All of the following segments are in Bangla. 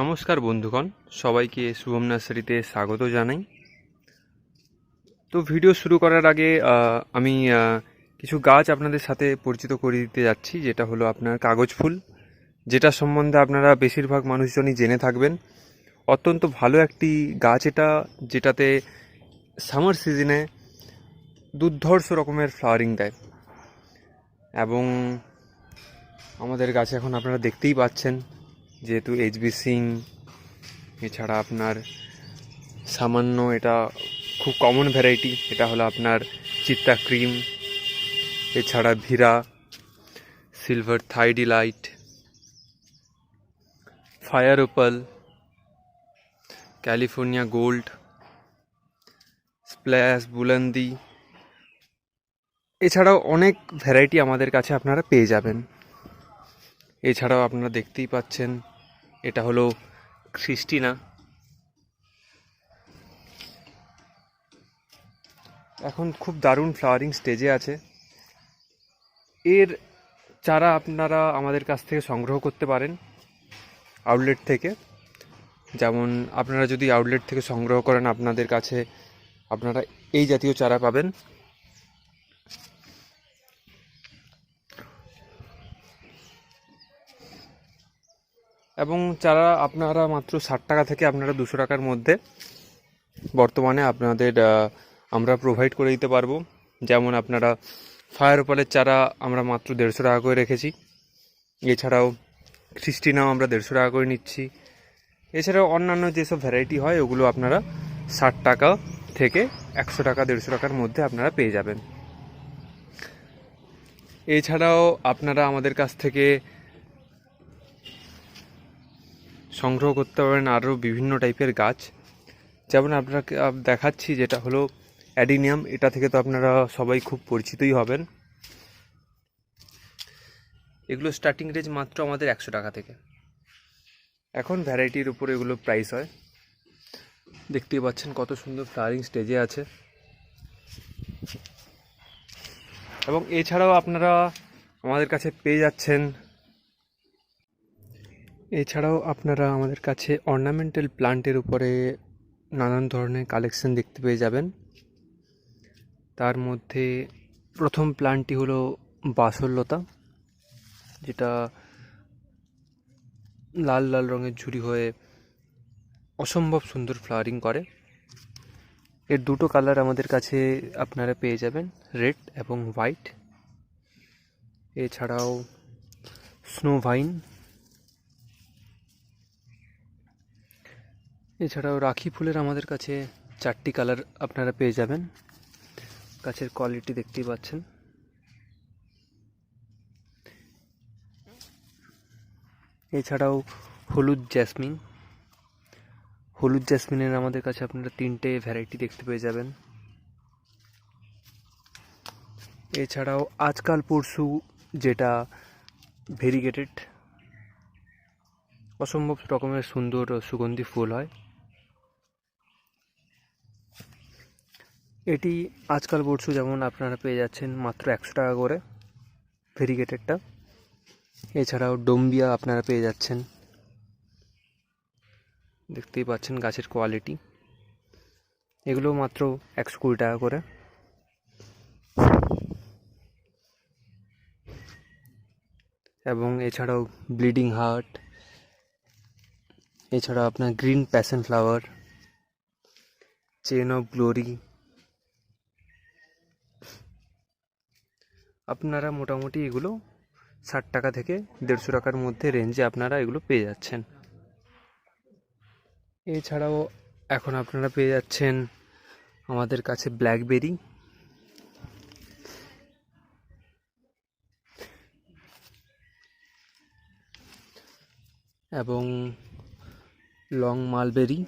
নমস্কার বন্ধুগণ, সবাইকে শুভম নার্সারিতে স্বাগত জানাই। তো ভিডিও শুরু করার আগে আমি কিছু গাছ আপনাদের সাথে পরিচিত করে দিতে যাচ্ছি, যেটা হলো আপনার কাগজ ফুল, যেটা সম্বন্ধে আপনারা বেশিরভাগ মানুষজনই জেনে থাকবেন। অত্যন্ত ভালো একটি গাছ এটা, যেটাতে সামার সিজনে দুর্ধর্ষ রকমের ফ্লাওয়ারিং দেয়। এবং আমাদের গাছে এখন আপনারা দেখতেই পাচ্ছেন যেহেতু এইচবি সিং এছাড়া আপনার সামান্য এটা খুব কমন ভ্যারাইটি এটা হলো আপনার চিত্তা ক্রিম এছাড়া ভিরা silver থাইডি light fire opal California gold splash Bulandi এছাড়াও অনেক ভ্যারাইটি আমাদের কাছে আপনারা পেয়ে যাবেন। এছাড়াও আপনারা দেখতেই পাচ্ছেন এটা হলো খ্রিস্টিনা এখন খুব দারুণ ফ্লাওয়ারিং স্টেজে আছে। এর চারা আপনারা আমাদের কাছ থেকে সংগ্রহ করতে পারেন আউটলেট থেকে। যেমন আপনারা যদি আউটলেট থেকে সংগ্রহ করেন, আপনাদের কাছে আপনারা এই জাতীয় চারা পাবেন। এবং চারা আপনারা মাত্র ষাট টাকা থেকে আপনারা দুশো টাকার মধ্যে বর্তমানে আপনাদের আমরা প্রোভাইড করে দিতে পারব। যেমন আপনারা ফায়ার ওপালের চারা আমরা মাত্র দেড়শো টাকা করে রেখেছি। এছাড়াও খ্রিস্টিনাও আমরা দেড়শো টাকা করে নিচ্ছি। এছাড়াও অন্যান্য যেসব ভ্যারাইটি হয়, ওগুলো আপনারা ষাট টাকা থেকে একশো টাকা, দেড়শো টাকার মধ্যে আপনারা পেয়ে যাবেন। এছাড়াও আপনারা আমাদের কাছ থেকে সংগ্রহ করতে পারেন আরও বিভিন্ন টাইপের গাছ। যেমন আপনাকে দেখাচ্ছি যেটা হলো অ্যাডিনিয়াম। এটা থেকে তো আপনারা সবাই খুব পরিচিতই হবেন। এগুলো স্টার্টিং রেঞ্জ মাত্র আমাদের একশো টাকা থেকে। এখন ভ্যারাইটির উপর এগুলো প্রাইস হয়। দেখতেই পাচ্ছেন কত সুন্দর ফ্লাওয়ারিং স্টেজে আছে। এবং এছাড়াও আপনারা আমাদের কাছে পেয়ে যাচ্ছেন এছাড়াও আপনারা আমাদের কাছে অর্নামেন্টাল প্লান্টের উপরে নানান ধরনের কালেকশন দেখতে পেয়ে যাবেন। তার মধ্যে প্রথম প্লান্টটি হলো বাসরলতা যেটা লাল লাল রঙের ঝুড়ি হয়ে অসম্ভব সুন্দর ফ্লাওয়ারিং করে। এর দুটো কালার আমাদের কাছে আপনারা পেয়ে যাবেন রেড এবং হোয়াইট এছাড়াও স্নো ভাইন এছাড়াও রাখি ফুলের আমাদের কাছে চারটি কালার আপনারা পেয়ে যাবেন। গাছের কোয়ালিটি দেখতেই পাচ্ছেন। এছাড়াও হলুদ জ্যাসমিন। হলুদ জ্যাসমিনের আমাদের কাছে আপনারা তিনটে ভ্যারাইটি দেখতে পেয়ে যাবেন। এছাড়াও আজকাল পরশু যেটা ভেরিগেটেড অসম্ভব রকমের সুন্দর সুগন্ধি ফুল হয়। এটি আজকাল পরশু যেমন আপনারা পেয়ে যাচ্ছেন মাত্র একশো টাকা করে ভেরিগেটেডটা। এছাড়াও ডোম্বিয়া আপনারা পেয়ে যাচ্ছেন। দেখতেই পাচ্ছেন গাছের কোয়ালিটি এগুলো মাত্র একশো কুড়ি টাকা করে। এবং এছাড়াও ব্লিডিং হার্ট। এছাড়া আপনার green passion flower. Chain of glory. আপনারা মোটামুটি এগুলো ষাট টাকা থেকে দেড়শো টাকার মধ্যে রেঞ্জে আপনারা এগুলো পেয়ে যাচ্ছেন। এছাড়াও এখন আপনারা পেয়ে যাচ্ছেন আমাদের কাছে ব্ল্যাকবেরি এবং লং মালবেরি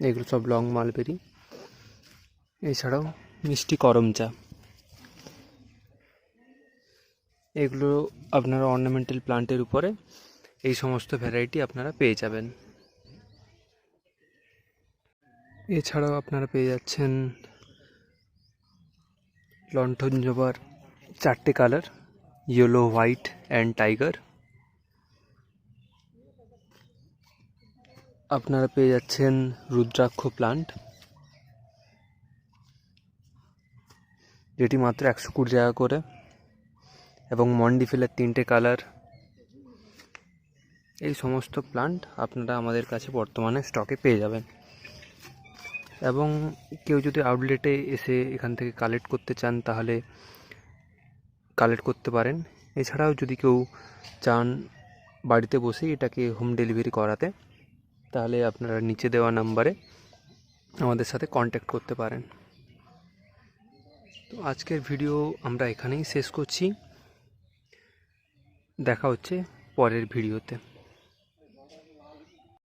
এগুলো সব লং মালবেরি এছাড়াও মিষ্টি করম চা। এগুলো আপনারা অর্নামেন্টাল প্লান্টের উপরে এই সমস্ত ভ্যারাইটি আপনারা পেয়ে যাবেন। এছাড়াও আপনারা পেয়ে যাচ্ছেন লণ্ঠন জবার চারটে colour yellow white and tiger আপনারা পেয়ে যাচ্ছেন রুদ্রাক্ষ প্লান্ট যেটি মাত্র একশো কুড়ি টাকা করে এবং মন্ডিফিলের তিনটে কালার। এই সমস্ত প্লান্ট আপনারা আমাদের কাছে বর্তমানে স্টকে পেয়ে যাবেন। এবং কেউ যদি আউটলেটে এসে এখান থেকে কালেক্ট করতে চান, তাহলে কালেক্ট করতে পারেন। এছাড়াও যদি কেউ চান বাড়িতে বসেই এটাকে হোম ডেলিভারি করাতে, তাহলে আপনারা নিচে দেওয়া নাম্বারে আমাদের সাথে কন্ট্যাক্ট করতে পারেন। তো আজকের ভিডিও আমরা এখানেই শেষ করছি। দেখা হচ্ছে পরের ভিডিওতে